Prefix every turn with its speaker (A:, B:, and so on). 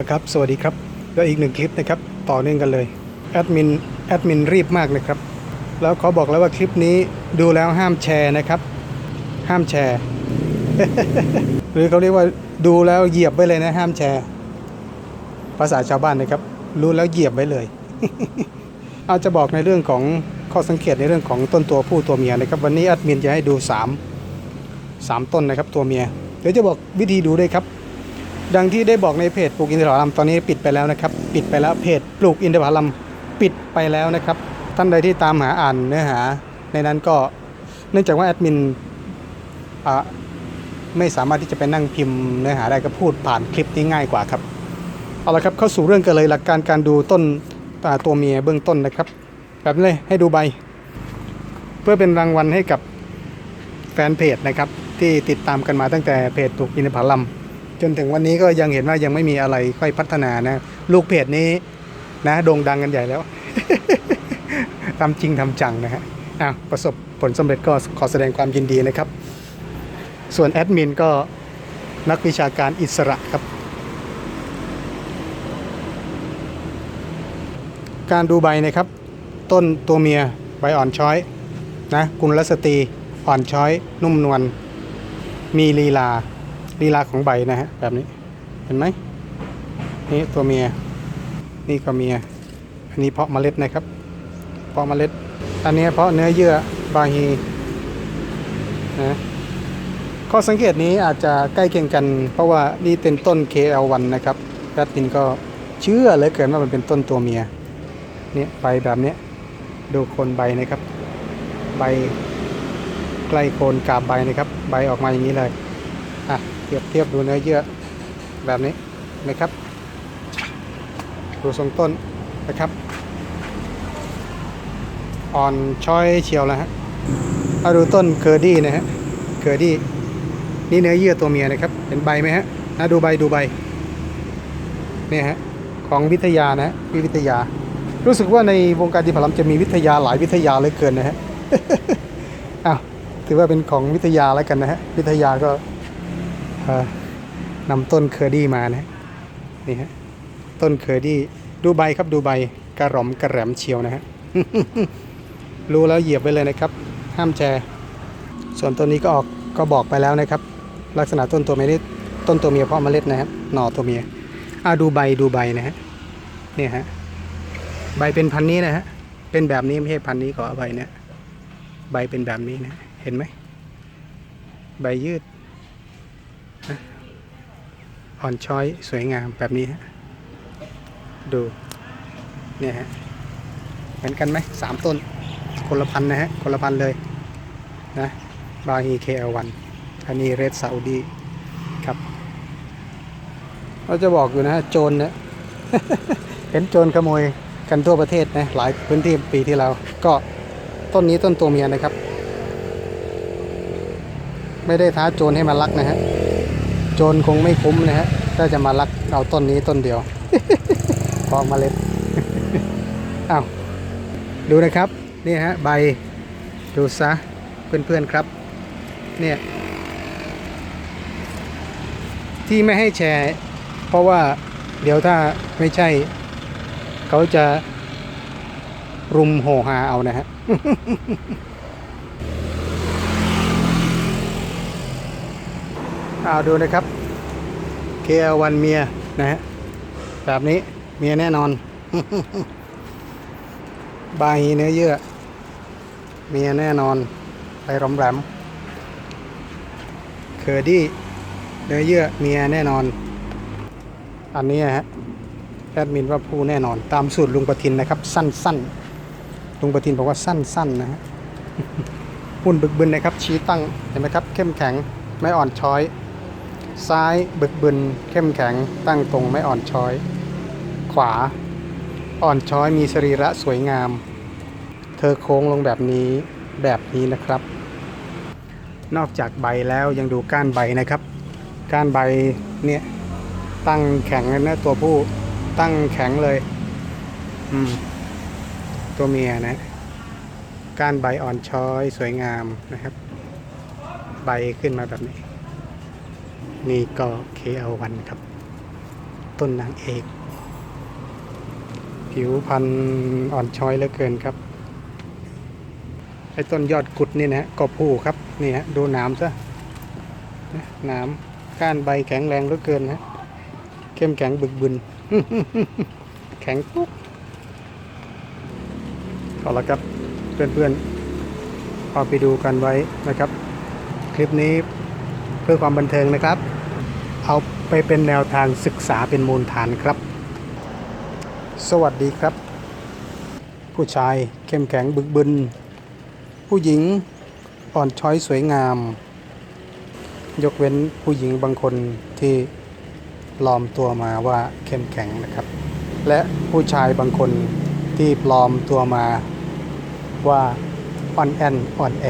A: ครับสวัสดีครับก็อีกหนึ่งคลิปนะครับต่อเนื่องกันเลยแอดมินแอดมินรีบมากเลยครับ แล้วขาบอกแล้วว่าคลิปนี้ดูแล้วห้ามแชร์นะครับ ห้ามแชร์ หรือเขาเรียกว่าดูแล้วเหยียบไว้เลยนะห้ามแชร์ ภาษาชาวบ้านนะครับ รู้แล้วเหยียบไว้เลย เอาจะบอกในเรื่องของข้อสังเกตในเรื่องของต้นตัวผู้ตัวเมียนะครับ วันนี้แอดมินจะให้ดู 3 3 ต้นนะครับตัวเมียเดี๋ยวจะบอกวิธีดูด้วยครับ ดังที่ได้บอกในเพจปลูกอินทผลัมตอนนี้ปิดไปแล้วนะครับ ปิดไปแล้วเพจปลูกอินทผลัมปิดไปแล้วนะครับ ท่านใดที่ตามหาอ่านเนื้อหา ในนั้นก็เนื่องจากว่าแอดมินไม่สามารถที่จะไปนั่งพิมพ์เนื้อหาได้ก็พูดผ่านคลิปนี้ง่ายกว่าครับเอาละครับเข้าสู่เรื่องกันเลยหลักการการดูต้นตัวเมียเบื้องต้นนะครับ แบบนี้เลยให้ดูใบ เพื่อเป็นรางวัลให้กับแฟนเพจนะครับ ที่ติดตามกันมาตั้งแต่เพจปลูกอินทผลัม จนถึงวันนี้ก็ยังเห็นว่ายังไม่มีอะไรค่อยพัฒนานะ ลูกเพจนี้นะโด่งดังกันใหญ่แล้วทำจริงทำจังนะฮะอะประสบผลสำเร็จก็ขอแสดงความยินดีนะครับ ส่วนแอดมินก็นักวิชาการอิสระครับ การดูใบนะครับ ต้นตัวเมียใบอ่อนช้อยนะกุลสตรีอ่อนช้อย นุ่มนวลมีลีลา ลีลาของใบนะฮะแบบนี้เห็นไหมนี่ตัวเมีย นี่ก็เมีย อันนี้เพาะเมล็ดนะครับ เพาะเมล็ด อันนี้เพาะเนื้อเยื่อบาฮีนะข้อสังเกตนี้อาจจะใกล้เคียงกัน เพราะว่านี่เป็นต้น KL1 นะครับแอดมินก็เชื่อเลยเกินว่ามันเป็นต้นตัวเมียเนี่ยใบแบบนี้ดูโคนใบนะครับ ใบใกล้โคนกาบใบนะครับ ใบออกมาอย่างนี้เลยอะ เปรียบเทียบดูเนื้อเยื่อแบบนี้นะครับ ดูทรงต้นนะครับ อ่อนช้อยเชียวแล้วฮะเอาดูต้นเคอร์ดี้นะฮะเคอร์ดี้นี่เนื้อเยื่อตัวเมียนะครับ เห็นใบไหมฮะอะดูใบดูใบเนี่ยฮะของวิทยานะฮะวิวิทยา รู้สึกว่าในวงการดิพลัมจะมีวิทยาหลายวิทยาเลยเกินนะฮะอ้าวถือว่าเป็นของวิทยาแล้วกันนะฮะวิทยาก็ นำต้นเคอร์ดี้มานะนี่ฮะต้นเคอร์ดี้ดูใบครับดูใบกระหล่อมกระแหลมเชียวนะฮะรู้แล้วเหยียบไว้เลยนะครับ ห้ามแชร์ส่วนต้นนี้ก็ออกก็บอกไปแล้วนะครับ ลักษณะต้นตัวเมียนี่ต้นตัวเมียเพาะเมล็ดนะฮะหน่อตัวเมียอ่าดูใบดูใบนะฮะเนี่ยฮะใบเป็นพันนี้นะฮะเป็นแบบนี้ไม่ใช่พันนี้ขออภัยเนี่ยใบเป็นแบบนี้นะเห็นไหมใบยืด อ่อนช้อยสวยงามแบบนี้ฮะดูเนี่ยฮะเหมือนกันไหมสามต้นคนละพันนะฮะคนละพันเลยนะบาฮีเคเอวันอันนี้เรดซาอุดีครับเราจะบอกอยู่นะฮะโจรเนี่ยเห็นโจรขโมยกันทั่วประเทศนะหลายพื้นที่ปีที่แล้วก็ต้นนี้ต้นตัวเมียนะครับ ไม่ได้ท้าโจรให้มาลักนะฮะ จรคงไม่คุ้มนะฮะถ้าจะมาลักเอาต้นนี้ต้นเดียวพอกมาเล็ดอ้าวดูนะครับนี่ฮะใบดูซะเพื่อนๆครับ เนี่ย ที่ไม่ให้แชร์ เพราะว่าเดี๋ยวถ้าไม่ใช่ เขาจะรุมโหหาเอานะฮะ เอาดูนะครับ KL1 เมียนะฮะแบบนี้เมียแน่นอน บาฮีเนื้อเยื่อ เมียแน่นอน ไปรอมแรมเคอร์ดี้เนื้อเยื่อเมียแน่นอน อันนี้ฮะแอดมินว่าผู้แน่นอน ตามสูตรลุงประทินนะครับ สั้นๆลุงประทินบอกว่าสั้นๆนะฮะหุ่นบึกบึนนะครับชี้ตั้งเห็นไหมครับ เข้มแข็งไม่อ่อนช้อย ซ้ายบึกบึนเข้มแข็งตั้งตรงไม่อ่อนช้อย ขวา อ่อนช้อยมีสรีระสวยงาม เธอโค้งลงแบบนี้แบบนี้นะครับ นอกจากใบแล้วยังดูก้านใบนะครับ ก้านใบเนี่ยตั้งแข็งเลยนะตัวผู้ตั้งแข็งเลย อืม ตัวเมียนะ ก้านใบอ่อนช้อยสวยงามนะครับ ใบขึ้นมาแบบนี้ นี่ก็ KL1 ครับ ต้นนางเอก ผิวพันธุ์อ่อนช้อยเหลือเกินครับ ไอ้ต้นยอดกุดนี่นะก็ผู้ครับ นี่ฮะดูหนามซะหนามก้านใบแข็งแรงเหลือเกินนะเข้มแข็งบึกบึน แข็งปุ๊บเอาละครับเพื่อนๆเอาไปดูกันไว้นะครับ คลิปนี้ พื่อความบันเทิงนะครับ เอาไปเป็นแนวทางศึกษาเป็นมูลฐานครับ สวัสดีครับ ผู้ชายเข้มแข็งบึกบึน ผู้หญิงอ่อนช้อยสวยงาม ยกเว้นผู้หญิงบางคนที่ปลอมตัวมาว่าเข้มแข็งนะครับ และผู้ชายบางคนที่ปลอมตัวมาว่าอ่อนแอนอ่อนแอ